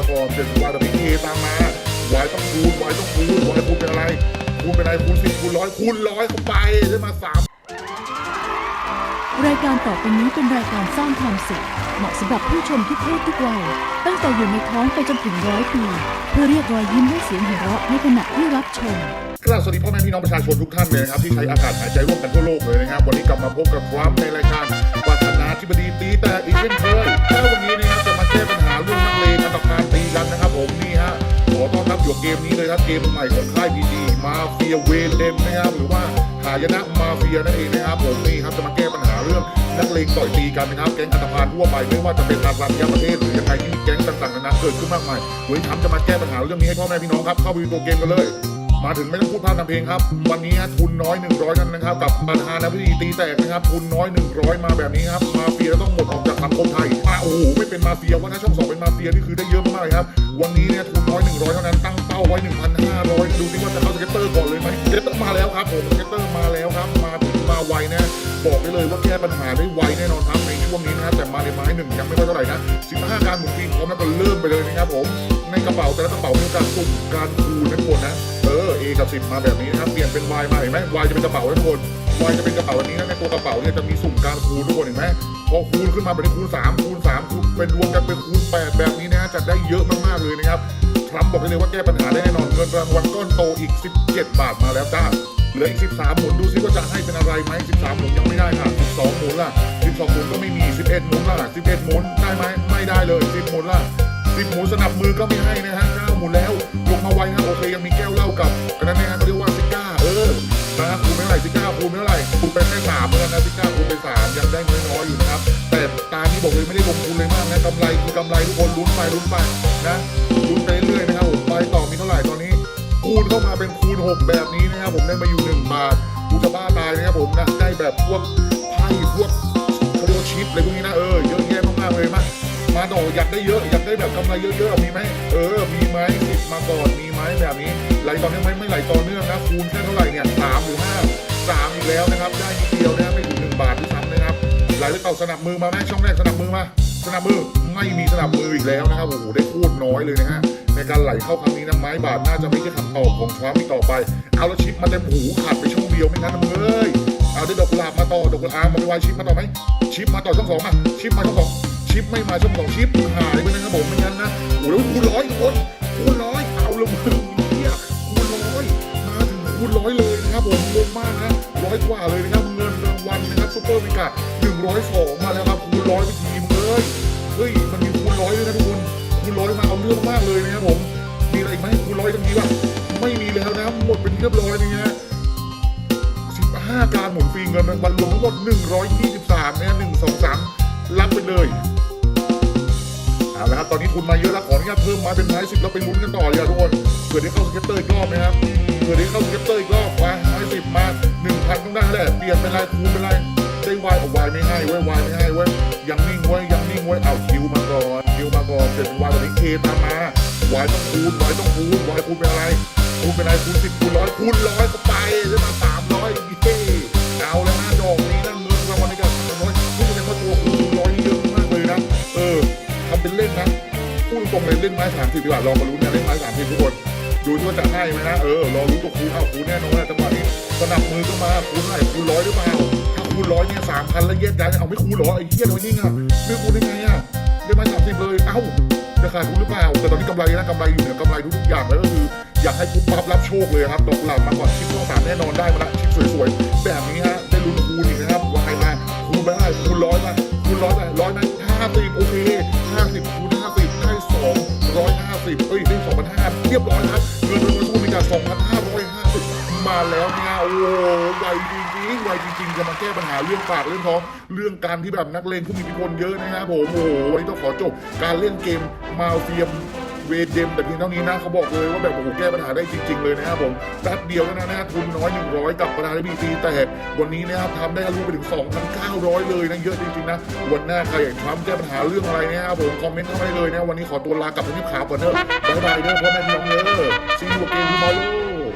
มาก่อนเจ็ดวายแต่พี่เอตามมาวายต้องคูณวายต้องคูณวายคูณเป็นอะไร คูณเป็นอะไรคูณสิบคูณร้อยคูณร้อยเข้าไปได้มาสามรายการต่อไปนี้เป็นรายการสร้างความสุขเหมาะสำหรับผู้ชมทุกเพศทุกวัย ตั้งแต่อยู่ในท้องไปจนถึงร้อยปี เพื่อเรียกรอยยิ้มและเสียงหัวเราะในขณะที่รับชมกราบสวัสดีพ่อแม่พี่น้องประชาชนทุกท่านเลยนะครับ ที่ใช้อากาศหายใจร่วมกันทั่วโลกเลยนะครับ วันนี้กลับมาพบกับทรัมป์ในรายการประธานาธิบดีตีแต่อีกเช่นเคย เกมนี้เลยครับเกมใหม่ของค่ายพีดีมาเฟียเวเลนนะครับหรือว่าหายนะมาเฟียนั่นเองนะครับผมนี่ครับจะมาแก้ปัญหาเรื่องนักเลงต่อยตีกันนะครับแก๊งอันธพาลทั่วไปไม่ว่าจะเป็นตามรัฐยาประเทศหรือยังไงที่มีแก๊งต่างๆนานาเกิดขึ้นมากมายวันนี้ทำจะมาแก้ปัญหาเรื่องนี้ให้พ่อแม่พี่น้องครับเข้าไปดูตัวเกมกันเลยมาถึงไม่ต้องพูดพร่ำทำเพลงครับ วันนี้ทุนน้อย 100กันนะครับ กับประธานาธิบดีตีแตกนะครับ ทุนน้อย 100 มาแบบนี้ครับ มาเฟียต้องหมดออกจากสังคมไทยมาโอ้โหไม่เป็นมาเฟียว่าถ้าช่องสองเป็นมาเฟียนี่คือได้เยอะมากเลยครับ วันนี้เนี่ยทุนน้อย 100 เท่านั้นตั้ง ไว้ 1,500 ดูสิว่าจะเข้าสเก็ตเตอร์ก่อนเลยไหมสเก็ตเตอร์มาแล้วครับผมสเก็ตเตอร์มาแล้วครับ มาถึงมาไวนะบอกได้เลยว่าแก้ปัญหาได้ไวแน่นอนครับในช่วงนี้นะครับแต่มาในไม้หนึ่งยังไม่ค่อยเท่าไหร่นะ 15 การหมุนปีพร้อมแล้วก็เริ่มไปเลยนะครับผมในกระเป๋าแต่ละกระเป๋ามีการสุ่มการคูณทั้งหมดนะเออ A กับ10มาแบบนี้นะครับเปลี่ยนเป็น Y มาเห็นไหม Y จะเป็นกระเป๋าทุกคน Y จะเป็นกระเป๋าอันนี้นะในตัวกระเป๋าเนี่ยจะมีสุ่มการคูณทุกคนเห็นไหมพอคูณขึ้นมาเป็นคูณ3คูณ3คูณเป็นรวมกันเป็นคูณ8แบบนี้นะจะได้เยอะมากๆเลยนะครับ ทรัมป์บอกได้เลยว่าแก้ปัญหาได้แน่นอนเงินรางวัลก้อนโตอีก 17 บาทมาแล้วจ้าเหลืออีก 13 หมุนดูซิว่าจะให้เป็นอะไรไหม13 หมุนยังไม่ได้ค่ะ 12 หมุนล่ะ 12 หมุนก็ไม่มี 11 หมุนล่ะ 11 หมุนได้ไหมไม่ได้เลย 10 หมุนล่ะ 10 หมุนสนับมือก็ไม่ให้นะฮะ9หมุนแล้วลงมาไวนะโอเคยังมีแก้วเหล้ากับอันนั้นนะฮะเขาเรียกว่าซิก้าเออนะคูณไม่เท่าไหร่ซิก้าคูณไม่เท่าไหร่คูณไปแค่สามเมื่อนะซิก้าคูณไปสามยังได้น้อยๆอยู่นะครับ แต่ตานี้บอกเลยไม่ได้ลงทุนเลยมากนะกำไรคือกำไรทุกคนลุ้นไปลุ้นไปนะ ลุ้นไปเรื่อยๆนะครับผมไปต่อมีเท่าไหร่ตอนนี้ คูณเข้ามาเป็นคูณ 6 แบบนี้นะครับผมได้มาอยู่ 1 บาทกูจะบ้าตายนะครับผมนะได้แบบพวกไพ่พวกเขารียกว่าชิปอะไรพวกนี้นะเออเยอะแยะมากๆเลยมามาต่ออยากได้เยอะอยากได้แบบกำไรเยอะๆมีไหมเออมีไหมสิบมาก่อนมีไหมแบบนี้ไหลต่อเนื่องไหมไม่ไหลต่อเนื่องนะคูณแค่เท่าไหร่เนี่ยสามหรือห้าสามอีกแล้วนะครับ ได้นิดเดียวนะไม่ถึงหนึ่งบาทด้วยซ้ำนะครับไหลไปต่อสนับมือมาไหมช่องแรกสนับมือมา สนับมือไม่มีสนับมืออีกแล้วนะครับโอ้โหได้โคตรน้อยเลยนะฮะในการไหลเข้าครั้งนี้นะไม้บาทน่าจะไม่ใช่คำตอบของทรัมป์อีกต่อไป เอาแล้วชิปมาเต็มหูขาดไปช่องเดียวไม่งั้นนะเอ้ยเอาได้ดอกกุหลาบมาต่อดอกกุหลาบมาไปวายชิปมาต่อไหมชิปมาต่อช่องสองมาชิปมาช่องสองชิปไม่มาช่องสองชิปหายไปนะครับผมไม่งั้นนะโอ้โหคูณร้อยคนคูณร้อยเอาละมึงเนี่ยคูณร้อยมาถึงคูณร้อยเลยนะครับผมงงมากนะร้อยกว่าเลยนะครับเงินรางวัลนะครับซูเปอร์มิกาหนึ่งร้อยสองมาแล้วครับคูณร้อยไปที เอ้ยเฮ้ย มันมีคูณร้อยด้วยนะทุกคนคูณร้อยมาเอาเรื่องมากเลยนะครับผม มีอะไรอีกไหมคูณร้อยตรงนี้ป่ะไม่มีแล้วนะหมดเป็นเรียบร้อยนี่ฮะ15การหมุนฟรีเงินรางวัลรวมทั้งหมด123เนี่ย1 2 3รับไปเลยเอาละครับตอนนี้ทุนมาเยอะแล้วขออนุญาตเพิ่มมาเป็นท้ายสิบแล้วไปลุ้นกันต่อเลยทุกคนเผื่อได้เข้าสเก็ตเตอร์อีกรอบนะครับเผื่อได้เข้าสเก็ตเตอร์อีกรอบมาท้ายสิบมา1,000ต้องได้แหละเปลี่ยนเป็นไรคูณเป็นไร ได้วายเอาวายไม่ให้ไว้ยวายไม่ให้ไว้ยยังนิ่งไว้ยยังนิ่งไว้ยเอาคิวมาก่อนคิวมาก่อนเสร็จเป็นวายตอนนี้เคตามมาวายต้องคูณวายต้องคูณวายคูณเป็นอะไรคูณเป็นอะไรคูณสิบคูณร้อยคูณร้อยก็ไปได้มาสามร้อยเย้เอาแล้วนะดอกนี้นั่นเงินรางวัลในการสามร้อยนี่แสดงว่าตัวคูณร้อยเยอะมากเลยนะเออทำเป็นเล่นนะพูดตรงเลยเล่นไม้สามสิบดีกว่าลองมาลุ้นกันเล่นไม้สามสิบทุกคนดูที่ว่าจะให้ไหมนะเออรอรู้ตัวคูณเอาคูณแน่นอนนะจังหวะนี้สนับมือก็มาคูณเท่าไหร่คูณร้อยหรือเปล่า คูณร้อยเนี่ยสามพันแล้วแยกย้ายเอาไม่คูณหรอไอ้เหี้ยน้อยนิ่งไม่คูณได้ไงอะเล่นไม้สามสิบเลยเอ้าจะขาดทุนหรือเปล่าแต่ตอนนี้กำไรนะกำไรอยู่เหนือกำไรทุกๆอย่างแล้วก็คืออยากให้ปุ๊บปั๊บรับโชคเลยครับดอกหลาบมาก่อนชิปช่องสามแน่นอนได้มาละชิปสวยๆแบบนี้ฮะได้ลุ้นคูณอีกนะครับวายมาคูณไปได้คูณร้อยมาคูณร้อยไปร้อยไหมห้าสิบโอเคห้าสิบคูณห้าสิบได้สองร้อยห้าสิบเอ้ยได้สองพันห้าเรียบร้อยครับเงินรางวัลสู้มีการสองพันห้าร้อยห้าสิบมาแล้วเนี่ยโอ้โหไวจริงๆไวจริงๆ จะมาแก้ปัญหาเรื่องปากเรื่องท้องเรื่องการที่แบบนักเลงผู้มีอิทธิพลเยอะนะครับผมโอ้โหวันนี้ต้องขอจบการเล่นเกมมาเฟียมเวเดมแต่เพียงเท่านี้นะเขาบอกเลยว่าแบบโอ้โหแก้ปัญหาได้จริง ๆ เลยนะครับผมแป๊บเดียวนะนะทุนน้อย 100 กับประธานาธิบดีตีแตกวันนี้นะครับทำได้ทะลุไปถึง 2,900 เลยนะเยอะจริงๆนะวันหน้าใครอยากทำแก้ปัญหาเรื่องอะไรนะครับผมคอมเมนต์เข้ามาได้เลยนะวันนี้ขอตัวลากลับไปที่ขาวก่อนเนอะบายบายเด้อพ่อแม่พี่น้องเนอะซีอูเกมทูมอร์โล